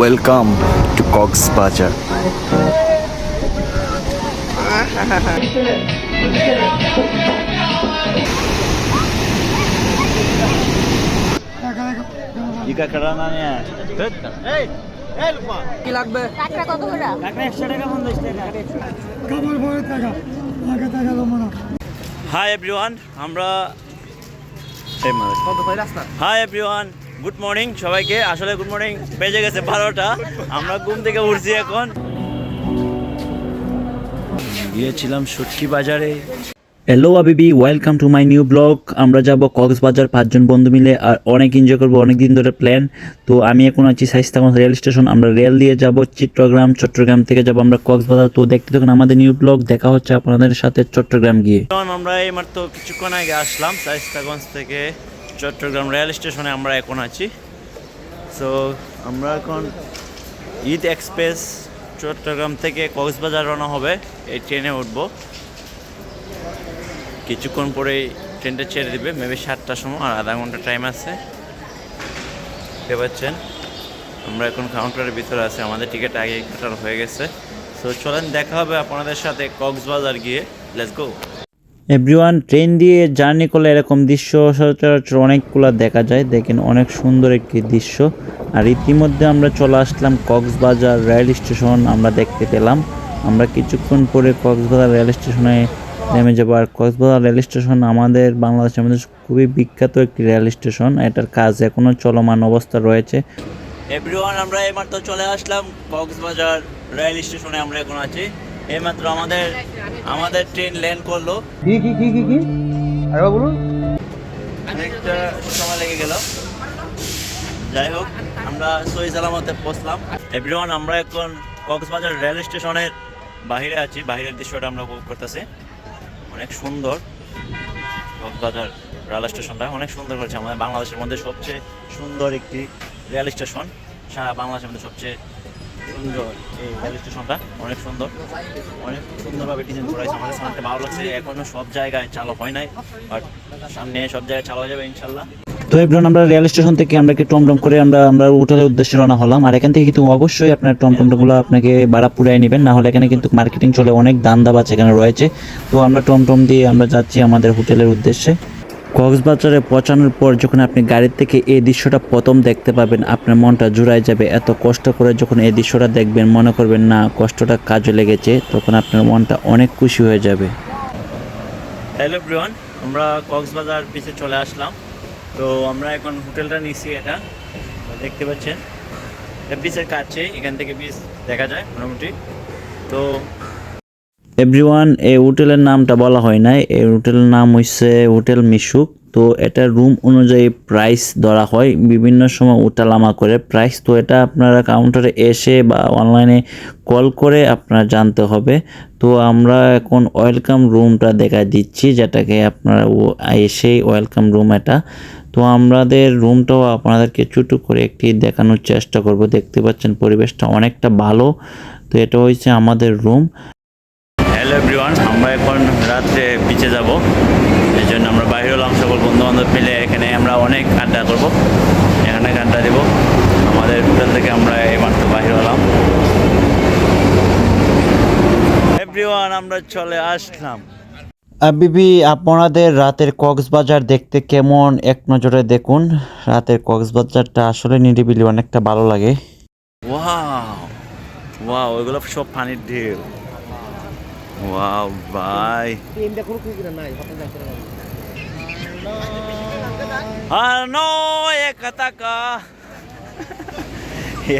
Welcome to Cox's Bazar Jika kerana niya. কাঁকড়া কত করে হাই এভরিওয়ান আমরা হাই এভরিওয়ান good morning সবাইকে। আসলে গুড মর্নিং বেজে গেছে বারোটা। আমরা ঘুম থেকে উঠছি এখন। গিয়েছিলাম সুটকি বাজারে। Hello আবিবি welcome to my new blog আমরা যাব কক্সবাজার পাঁচজন বন্ধু মিলে আর অনেক এনজয় করব অনেক দিন ধরে প্ল্যান তো আমি এখন আছি সাইস্তাগঞ্জ রেল স্টেশন। আমরা রেল দিয়ে যাব চিত্রগ্রাম চট্টগ্রাম থেকে যাব আমরা কক্সবাজার। তো দেখতে থাকুন আমাদের নিউ ব্লগ দেখা হচ্ছে আপনাদের সাথে চট্টগ্রাম গিয়ে। আমরা এই মাত্র কিছুক্ষণ আগে আসলাম সাইস্তাগঞ্জ থেকে। চট্টগ্রাম রেল স্টেশনে আমরা এখন আছি। সো আমরা এখন ঈদ এক্সপ্রেস চট্টগ্রাম থেকে কক্সবাজার রওনা হবে। এই ট্রেনে উঠব। কিছুক্ষণ পরেই ট্রেনটা ছেড়ে দিবে। মেবি সাতটার সময় আর আধা ঘণ্টা টাইম আছে। দেখতে পাচ্ছেন? আমরা এখন কাউন্টারের ভিতরে আছি। আমাদের টিকিট আগে কাটার হয়ে গেছে। সো চলেন, দেখা হবে আপনাদের সাথে কক্সবাজার গিয়ে। লেটস গো এভরিওয়ান ট্রেন দিয়ে জার্নি করলে এরকম দৃশ্য সচরাচর অনেকগুলো দেখা যায়। দেখেন অনেক সুন্দর একটি দৃশ্য। আর ইতিমধ্যে আমরা চলে আসলাম কক্সবাজার রেল স্টেশন, আমরা দেখতে পেলাম। আমরা কিছুক্ষণ পরে কক্সবাজার রেল স্টেশনে নেমে যাব। আর কক্সবাজার রেল স্টেশন আমাদের বাংলাদেশের মধ্যে খুবই বিখ্যাত একটি রেল স্টেশন। এটার কাজ এখনও চলমান অবস্থা রয়েছে। এভরিওয়ান আমরা এইমাত্র চলে আসলাম কক্সবাজার রেল স্টেশনে, আমরা এখন আছি। এইমাত্র আমাদের আমাদের ট্রেন ল্যান্ড করল। কি কি কি কি কি? আরে বলুন। অনেকটা সময় লেগে গেল। যাই হোক আমরা সই সালামতে পৌঁছলাম। এভরিওয়ান আমরা এখন কক্সবাজার রেল স্টেশনের বাইরে আছি। বাইরের দৃশ্যটা আমরা উপভোগ করতেছি। অনেক সুন্দর কক্সবাজার রেল স্টেশনটা। অনেক সুন্দর করেছে। আমাদের বাংলাদেশের মধ্যে সবচেয়ে সুন্দর একটি রেল স্টেশন। সারা বাংলাদেশের মধ্যে সবচেয়ে সুন্দর। অনেক সুন্দর। অনেক সুন্দরভাবে ডিজাইন করা আমাদের সামনে ভালো লাগছে। এখনও সব জায়গায় চালু হয় নাই বাট সামনে সব জায়গায় চালু হয়ে যাবে, ইনশাল্লাহ। তো এবার আমরা রেল স্টেশন থেকে আমরা কি টমটম করে আমরা আমরা হোটেলের উদ্দেশ্যে রওনা হলাম। আর এখান থেকে কিন্তু অবশ্যই আপনার টমটমগুলো আপনাকে ভাড়া পুরাই নেবেন। না হলে এখানে কিন্তু মার্কেটিং চলে, অনেক দান দাবাজ এখানে রয়েছে। তো আমরা টমটম দিয়ে আমরা যাচ্ছি আমাদের হোটেলের উদ্দেশ্যে। কক্সবাজারে পৌঁছানোর পর যখন আপনি গাড়ির থেকে এই দৃশ্যটা প্রথম দেখতে পাবেন, আপনার মনটা জুড়াই যাবে। এত কষ্ট করে যখন এই দৃশ্যটা দেখবেন, মনে করবেন, না, কষ্টটা কাজে লেগেছে। তখন আপনার মনটা অনেক খুশি হয়ে যাবে। হ্যালো ব্রিওয়ান আমরা কক্সবাজার বিচে চলে আসলাম। তো আমরা এখন হোটেলটা নিচ্ছি এটা, দেখতে পাচ্ছেন। বিচের কাছে এখান থেকে বিচ দেখা যায়, মোটামুটি। তো এভরিওয়ান এই হোটেলের নামটা বলা হয় নাই। এই হোটেলের নাম হচ্ছে হোটেল মিশুক। তো এটা রুম অনুযায়ী প্রাইস ধরা হয়। বিভিন্ন সময় উঠালামা করে প্রাইস। তো এটা আপনারা কাউন্টারে এসে বা অনলাইনে কল করে আপনারা জানতে হবে। তো আমরা এখন ওয়েলকাম রুমটা দেখা দিচ্ছি, যেটাকে আপনারা এসেই ওয়েলকাম রুম এটা। তো আমাদের রুমটাও আপনাদেরকে ছোটো করে একটি দেখানোর চেষ্টা করব। দেখতে পাচ্ছেন পরিবেশটা অনেকটা ভালো। তো এটা হচ্ছে আমাদের রুম। হ্যালো এভরিওয়ান আমরা এখন রাত্রে বিচে যাব। এই জন্য আমরা বাইরে হলাম সকল বন্ধু বান্ধব মিলে এখানে আমরা অনেক আড্ডা করব। এখানে আড্ডা দেব। আমাদের হোটেল থেকে আমরা এইমাত্র বাইরে হলাম। এভরিওয়ান আমরা চলে আসলাম। আবিবি আপনাদের রাতের কক্সবাজার দেখতে কেমন? এক নজরে দেখুন। রাতের কক্সবাজারটা আসলে নিরিবিলি অনেকটা ভালো লাগে। ওয়াও ওয়াও এগুলো সব পানির ঢেউ। ওয়াও ভাই ট্রেনটা কোনো যাইতে না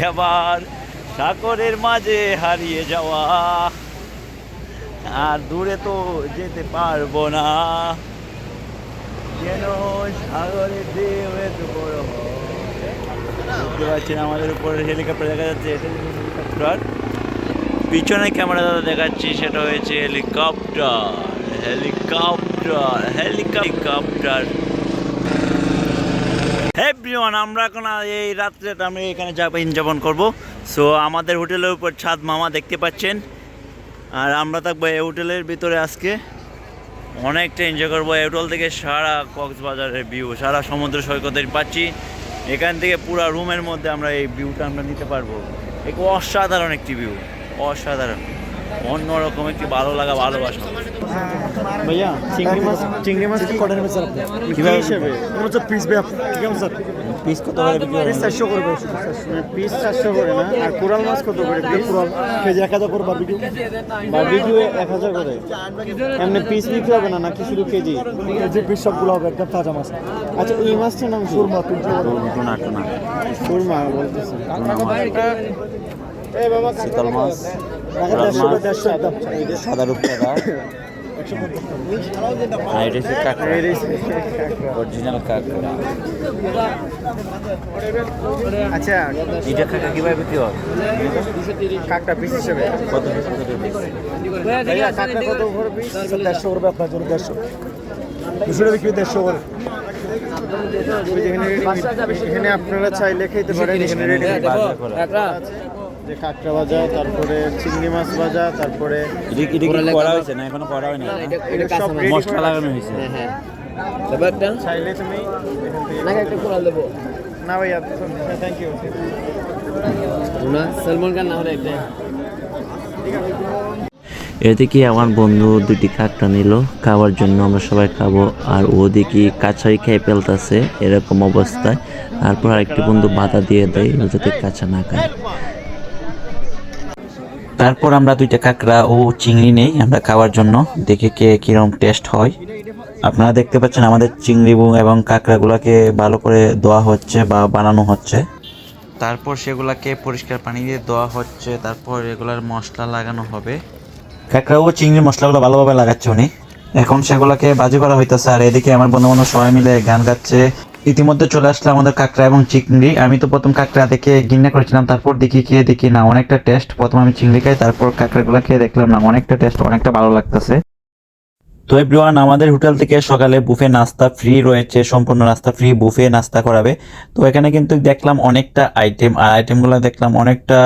এবার সাগরের মাঝে হারিয়ে যাওয়া। আর দূরে তো যেতে পারব না। কেন সাগরের ঢেউ এত বড় হয়? দেখতে পাচ্ছেন আমাদের উপরে হেলিকপ্টার দেখা যাচ্ছে। হেলিকপ্টার পিছনে ক্যামেরা দাদা দেখাচ্ছি সেটা হয়েছে হেলিকপ্টার হেলিকপ্টার হেলিকপ্টার এভরিওয়ান আমরা এখন এই রাত্রেটা আমরা এখানে যাপন করব। সো আমাদের হোটেলের উপর ছাদ মামা দেখতে পাচ্ছেন। আর আমরা থাকব এই হোটেলের ভিতরে আজকে। অনেকটা এনজয় করব। এই হোটেল থেকে সারা কক্সবাজারের ভিউ সারা সমুদ্র সৈকতের পাচ্ছি। এখান থেকে পুরো রুমের মধ্যে আমরা এই ভিউটা আমরা নিতে পারব। এক অসাধারণ একটি ভিউ অসাধারণ। অন্যরকম একটি ভালো লাগা ভালোবাসা। হ্যাঁ। ভাইয়া চিংড়ি মাছ হ্যাঁ। চিংড়ি মাছ কি কটার মেসার আপনি? কি হিসেবে? আমার তো পিস বে আপনি কেমন স্যার। পিস কত করে বিক্রি হয়? পিস 400 করে পিস 400 মানে করে না? আর কোরাল মাছ কত করে বিক্রি কোরাল কেজি 1000 করে বারবিকিউ বারবিকিউ 1000 করে? এমনি পিস বিক্রি হবে না নাকি শুধু কেজি? কেজি পিস সবগুলো হবে একদম তাজা মাছ। আচ্ছা এই মাছটার নাম সুরমা তুমি না না সুরমা বলতেছি শীতল মাছ সাদা রূপচাঁদা। আর এটা হচ্ছে কাঁকড়া। অরিজিনাল কাঁকড়া। আচ্ছা এটা কাঁকড়া কীভাবে বিক্রি হয়? কাকটা পিস হিসেবে। কত পিস কত পিস ভাইয়া কত করে পিস দেড়শো করবে আপনার জন্য দেড়শো। দুশো বিক্রি দেড়শো করে এখানে আপনারা চাইলে খেতে পারেন এখানে রেডি যে কাঁকড়া ভাজা তারপরে চিংড়ি মাছ ভাজা তারপরে করা হয়েছে না এখনও করা হয়নি? মশলা লাগানো হয়েছে। চাইলে তুমি এখান একটা কোরাল দেবো? না ভাইয়া থ্যাংক ইউ না সলমান খান না হলে একটা। এদিকে আমার বন্ধু দুটি কাকটা নিল খাওয়ার জন্য আমরা সবাই খাব আর ওদিকে কাঁচাই খেয়ে ফেলতেছে এরকম অবস্থায়। তারপর আরেকটি বন্ধু বাধা দিয়ে দেয় যাতে কাঁচা না খায়। তারপর আমরা দুইটা কাঁকড়া ও চিংড়ি নেই, আমরা খাওয়ার জন্য। দেখে কে কিরম টেস্ট হয়। আপনারা দেখতে পাচ্ছেন আমাদের চিংড়ি এবং কাঁকড়াগুলোকে ভালো করে দেওয়া হচ্ছে বা বানানো হচ্ছে। তারপর সেগুলাকে পরিষ্কার পানি দিয়ে দেওয়া হচ্ছে, তারপর এগুলার মশলা লাগানো হবে। কাঁকড়া ও চিংড়ি মশলাগুলো ভালোভাবে লাগাচ্ছে উনি। এখন সেগুলোকে বাজি করা হইতেছে, আর এদিকে আমার বন্ধু বান্ধব সবাই মিলে গান গাচ্ছে। ইতিমধ্যে চলে আসলো আমাদের কাঁকড়া এবং চিংড়ি। আমি তো প্রথম কাঁকড়া দেখে ঘৃণা করেছিলাম, তারপর দেখি খেয়ে দেখি না, অনেকটা টেস্ট প্রথম আমি চিংড়ি খাই, তারপর কাঁকড়াগুলো খেয়ে দেখলাম না, অনেকটা টেস্ট অনেকটা ভালো লাগতেছে। তো এভরিওয়ান আমাদের হোটেল থেকে সকালে বুফে নাস্তা ফ্রি রয়েছে, সম্পূর্ণ নাস্তা ফ্রি বুফে নাস্তা করাবে। তো এখানে কিন্তু দেখলাম অনেকটা আইটেম আর আইটেমগুলো দেখলাম অনেকটা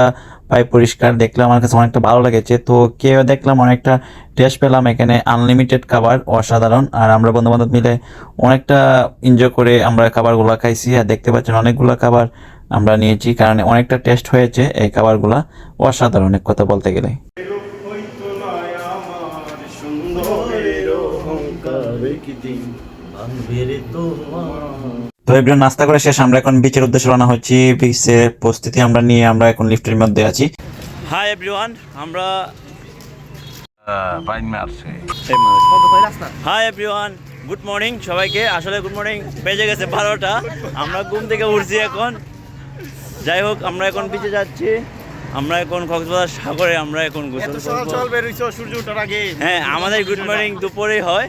পাই পরিষ্কার দেখলাম আমার কাছে অনেকটা ভালো লেগেছে। তো কেউ দেখলাম অনেকটা টেস্ট পেলাম এখানে আনলিমিটেড খাবার, অসাধারণ। আর আমরা বন্ধু বান্ধব মিলে অনেকটা এনজয় করে আমরা খাবারগুলো খাইছি, আর দেখতে পাচ্ছেন অনেকগুলো খাবার আমরা নিয়েছি, কারণ অনেকটা টেস্ট হয়েছে এই খাবারগুলা, অসাধারণ কথা বলতে গেলে। তো এবার নাস্তা করে শেষ। আমরা এখন বিচের উদ্দেশ্যে রওনা হচ্ছি। বিচের প্রস্তুতি আমরা নিয়ে আমরা এখন লিফটের মধ্যে আছি। হাই এভরিওয়ান আমরা হাই এভরিওয়ান গুড মর্নিং সবাইকে। আসলে গুড মর্নিং বেজে গেছে বারোটা। আমরা ঘুম থেকে উঠছি এখন। যাই হোক আমরা এখন বিচে যাচ্ছি। আমরা এখন কক্সবাজার সাগরে আমরা এখন গোসল করব। বেরোইছো সূর্য ওঠার আগে। হ্যাঁ আমাদের গুড মর্নিং দুপুরেই হয়।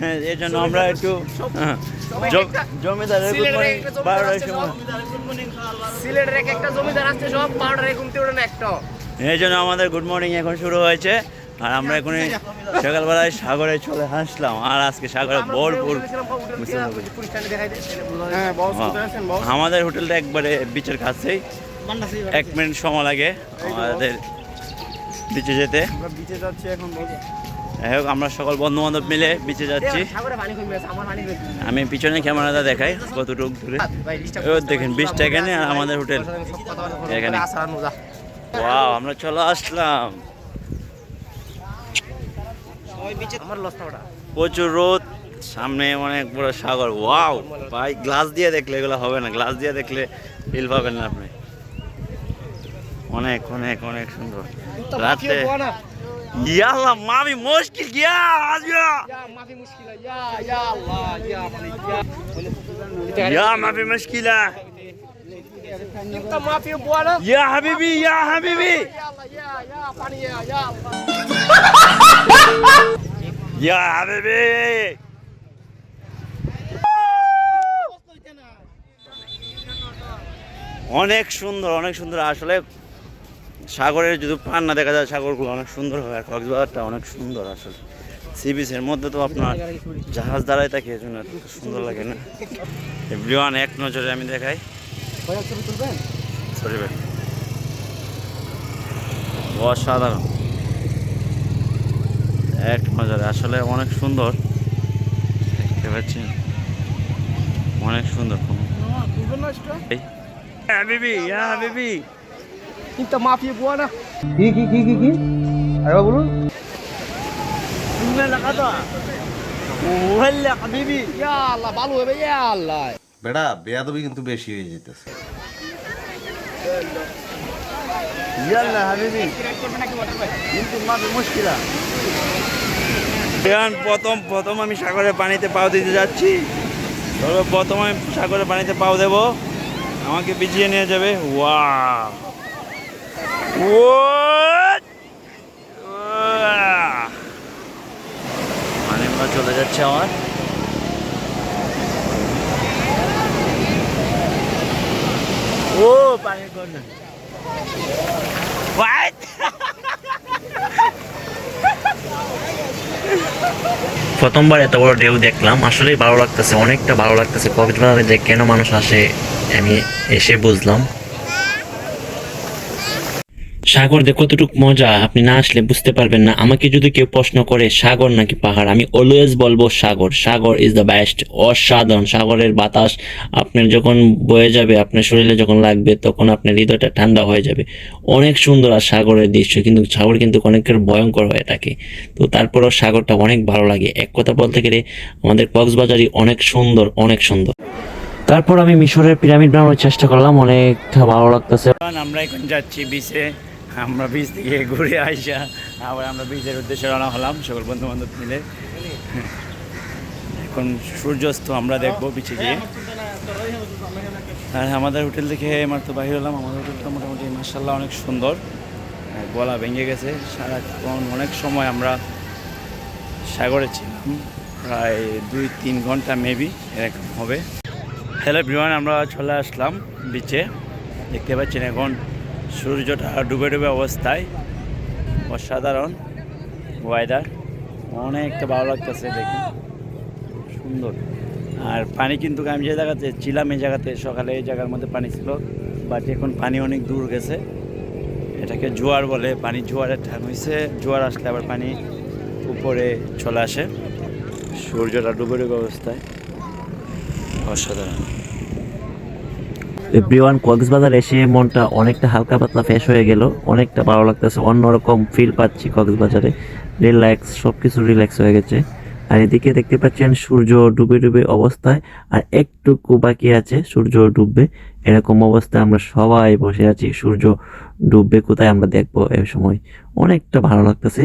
হ্যাঁ এর জন্য আমরা একটু হ্যাঁ, জমিদারের সিলেটের এক একটা জমিদার আসছে সব। পাউডারে ঘুমতে ওঠে না একটা। এই জন্য আমাদের গুড মর্নিং এখন শুরু হয়েছে। আর আমরা এখন সকালবেলায় সাগরে চলে আসলাম। আর আজকে সাগরে ভরপুর। হ্যাঁ বস হ্যাঁ, কোথায় আছেন বস আমাদের হোটেলটা একবারে বিচের কাছেই। এক মিনিট সময় লাগে আমাদের বিচে যেতে। বিচে যাচ্ছি এখন যাই হোক আমরা সকল বন্ধু বান্ধব মিলে বিচে যাচ্ছি। আমি পিছনে ক্যামেরাটা দেখাই কতটুকু দূরে। দেখেন বিচটা এখানে আর আমাদের হোটেল এখানে। ওয়াও আমরা চলে আসলাম। প্রচুর রোদ সামনে অনেক বড় সাগর। ওয়াও ভাই গ্লাস দিয়ে দেখলে এগুলো হবে না গ্লাস দিয়ে দেখলে ফিল পাবেন না আপনি। অনেক অনেক অনেক সুন্দর। রাতে Yalla mavi mushkil ya azra. Ya mavi mushkila ya ya Allah ya malik ya. Ya mavi mushkila. Kimta mafi buana? Ya habibi ya habibi. Ya Allah ya ya pani ya ya Allah. Ya habibi. অনেক সুন্দর অনেক সুন্দর আসলে সাগরের যদি পান না দেখা যায় সাগরগুলো অনেক সুন্দর হয় আর কক্সবাজারটা অনেক সুন্দর আসলে। সি বিচের মধ্যে তো আপনার জাহাজ দাঁড়ায় থাকে জন্য সুন্দর লাগে না। এভরিওয়ান এক নজরে আমি দেখাই। সরি ভাই অসাধারণ। এক নজরে আসলে অনেক সুন্দর। দেখতে পাচ্ছেন অনেক সুন্দর। extra? হাবিবি হ্যাঁ হাবিবি Inte mafia buona. তুমি লাগাতো ওহলে হাবিবি। Yalla, ভালো হবে yalla. বেড়া বেয়াদবি কিন্তু বেশি হয়ে যেতেছে। ইয়াল্লা হাবিবি। কিন্তু মাঝে মুশকিলা এখন প্রথম প্রথম আমি সাগরের পানিতে পাও দিতে যাচ্ছি। তবে প্রথম আমি সাগরের পানিতে পাও দেব। আমাকে বিছিয়ে নিয়ে যাবে। ওয়া চলে যাচ্ছে আমার ও পানির কন্যা What? প্রথমবার এত বড় ঢেউ দেখলাম আসলেই ভালো লাগতেছে অনেকটা ভালো লাগতেছে। কক্সবাজারে যে কেন মানুষ আসে আমি এসে বুঝলাম। সাগর যে কতটুক মজা, আপনি না আসলে বুঝতে পারবেন না। আমাকে যদি কেউ প্রশ্ন করে, সাগর নাকি পাহাড়? আমি অলওয়েজ বলব সাগর। সাগর ইজ দ্য বেস্ট অসাধারণ। সাগরের বাতাস আপনার যখন বয়ে যাবে, আপনার শরীরে যখন লাগবে, তখন আপনার হৃদয়টা ঠান্ডা হয়ে যাবে। অনেক সুন্দর আর সাগরের দৃশ্য। কিন্তু সাগর কিন্তু অনেকের ভয়ঙ্কর হয়ে থাকে। তো তারপরেও সাগরটা অনেক ভালো লাগে। এক কথা বলতে গেলে, আমাদের কক্সবাজারই অনেক সুন্দর অনেক সুন্দর। তারপর আমি মিশরের পিরামিড বানানোর চেষ্টা করলাম। অনেকটা ভালো লাগতেছে। আমরা এখন যাচ্ছি বিচে আমরা বিচ থেকে ঘুরে আইসা, আবার আমরা বিচের উদ্দেশ্যে রওনা হলাম, সকল বন্ধু বান্ধব মিলে। এখন সূর্যাস্ত আমরা দেখব বিচে গিয়ে। আর আমাদের হোটেল থেকে মাত্র বাহির হলাম, আমাদের হোটেলটা মোটামুটি মার্শাল্লাহ অনেক সুন্দর। আর গলা ভেঙে গেছে। সারাক্ষণ অনেক সময় আমরা সাগরে ছিলাম, প্রায় দুই তিন ঘণ্টা মেবি এরকম হবে। হ্যালো বিমান আমরা চলে আসলাম বিচে। দেখতে পাচ্ছেন এখন সূর্যটা ডুবে ডুবে অবস্থায়। অসাধারণ ওয়েদার অনেকটা ভালো লাগতেছে দেখুন সুন্দর। আর পানি কিন্তু আমি যে জায়গাতে ছিলাম, এই জায়গাতে সকালে এই জায়গার মধ্যে পানি ছিল। বাট এখন পানি অনেক দূর গেছে। এটাকে জোয়ার বলে। পানি জোয়ারের ঠান হয়েছে জোয়ার আসলে আবার পানি উপরে চলে আসে। সূর্যটা ডুবে ডুবে অবস্থায়। অসাধারণ। এভরিওয়ান কক্সবাজার এসে মনটা অনেকটা হালকা পাতলা ফ্রেশ হয়ে গেল অনেকটা ভালো লাগতেছে অন্যরকম ফিল পাচ্ছি কক্সবাজারে রিল্যাক্স সব কিছু রিল্যাক্স হয়ে গেছে। আর এদিকে দেখতে পাচ্ছেন সূর্য ডুবে ডুবে অবস্থায় আর একটুকু বাকি আছে সূর্য ডুববে এরকম অবস্থায় আমরা সবাই বসে আছি সূর্য ডুববে কোথায় আমরা দেখব এই সময়। অনেকটা ভালো লাগতেছে।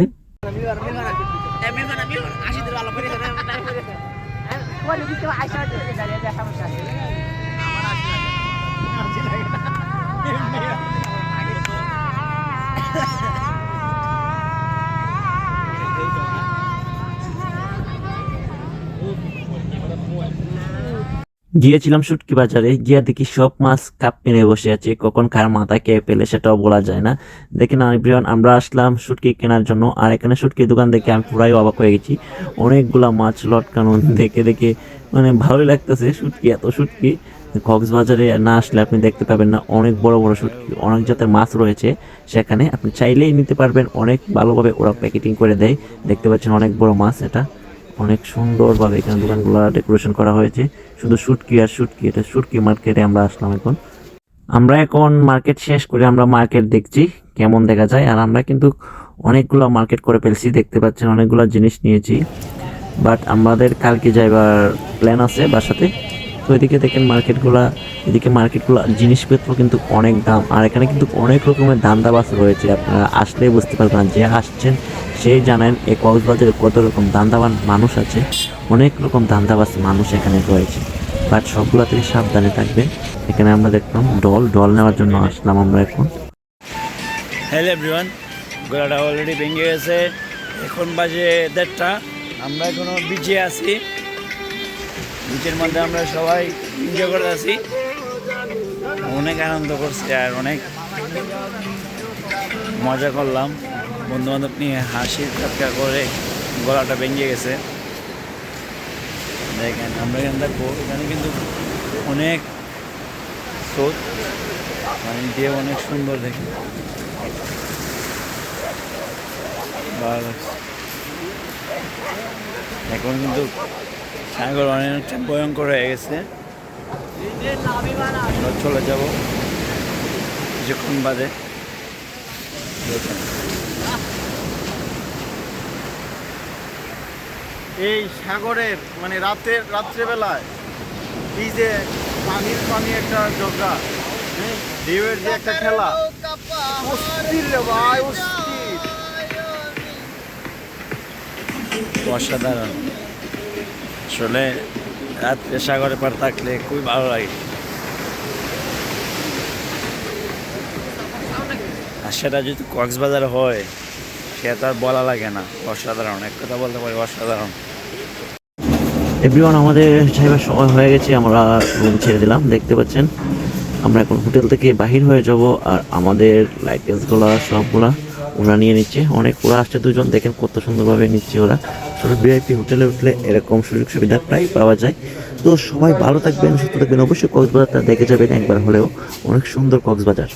গিয়েছিলাম শুটকি বাজারে, গিয়ে দেখি সব মাছ কাপ মেরে বসে আছে, কখন কার মাথা কে পেলে সেটাও বলা যায় না। দেখে না এভরিওয়ান আমরা আসলাম শুটকি কেনার জন্য, আর এখানে শুটকির দোকান দেখে আমি পুরাই অবাক হয়ে গেছি। অনেকগুলা মাছ লটকানো দেখে দেখে মানে ভালোই লাগতেছে শুটকি, এত শুটকি। কক্সবাজারে না আসলে আপনি দেখতে পাবেন না অনেক বড় বড় শুটকি অনেক জাতের মাছ রয়েছে। সেখানে আপনি চাইলেই নিতে পারবেন। অনেক ভালোভাবে ওরা প্যাকেটিং করে দেয়। দেখতে পাচ্ছেন অনেক বড় মাছ এটা। অনেক সুন্দরভাবে এখানে দোকানগুলো ডেকোরেশন করা হয়েছে। শুধু শুটকি আর শুটকি। এটা শুটকি মার্কেটে আমরা আসলাম এখন। আমরা এখন মার্কেট শেষ করে আমরা মার্কেট দেখছি কেমন দেখা যায়। আর আমরা কিন্তু অনেকগুলো মার্কেট করে ফেলছি। দেখতে পাচ্ছেন অনেকগুলো জিনিস নিয়েছি। বাট আমাদের কালকে যাইবার প্ল্যান আছে বাসাতে। তো এদিকে দেখেন মার্কেটগুলা, এদিকে মার্কেটগুলো জিনিসপত্র কিন্তু অনেক দাম। আর এখানে কিন্তু অনেক রকমের দান্দাবাস রয়েছে, আপনারা আসলেই বুঝতে পারবেন। যে আসছেন, সেই জানেন এই কক্সবাজারে কত রকম দান্দাবান মানুষ আছে, অনেক রকম দান্দাবাস মানুষ এখানে রয়েছে। বাট সবগুলো থেকে সাবধানে থাকবেন। এখানে আমরা দেখলাম ডল ডল নেওয়ার জন্য আসলাম আমরা এখন। হ্যালো এভরিওয়ান গোলাটা অলরেডি ভেঙে গেছে। এখন বাজে দেড়টা, আমরা এখনও বিজে আছি। বিচের মধ্যে আমরা সবাই এনজয় করে আছি। অনেক আনন্দ করছি আর অনেক মজা করলাম। বন্ধু বান্ধব নিয়ে হাসি ঠাট্টা করে গলাটা ভেঙে গেছে। দেখেন, আমরা এখানে দেখব এখানে কিন্তু অনেক স্রোত মানে দিয়ে অনেক সুন্দর দেখে ভালো লাগছে। এখন কিন্তু সাগর অনেকটা ভয়ঙ্কর হয়ে গেছে। চলে যাব। কিছুক্ষণ বাদে। এই সাগরের মানে রাতের রাত্রেবেলায় এই যে পানির পানি একটা জগা হ্যাঁ, ঢেউয়ের যে একটা খেলা। অস্থির রে ভাই অস্থির। অসাধারণ। আসলে রাত্রে সাগরে পার থাকলে খুবই ভালো লাগে। আর সেটা যদি কক্সবাজার হয়, সেটা আর বলা লাগে না। অসাধারণ, এক কথা বলতে পারি, অসাধারণ। এভরিওয়ান আমাদের সাহেবের সময় হয়ে গেছে, আমরা রুম ছেড়ে দিলাম, দেখতে পাচ্ছেন। আমরা এখন হোটেল থেকে বাহির হয়ে যাব, আর আমাদের লাইটেন্সগুলো সবগুলা। ওরা নিয়ে নিচ্ছে। অনেক ওরা আসছে দুজন, দেখেন কত সুন্দরভাবে নিচ্ছে ওরা। শুধু ভিআইপি হোটেলে উঠলে এরকম সুযোগ সুবিধা প্রায় পাওয়া যায়। তো সবাই ভালো থাকবেন, সুস্থ থাকবেন। অবশ্যই কক্সবাজারটা দেখে যাবেন একবার হলেও। অনেক সুন্দর কক্সবাজার।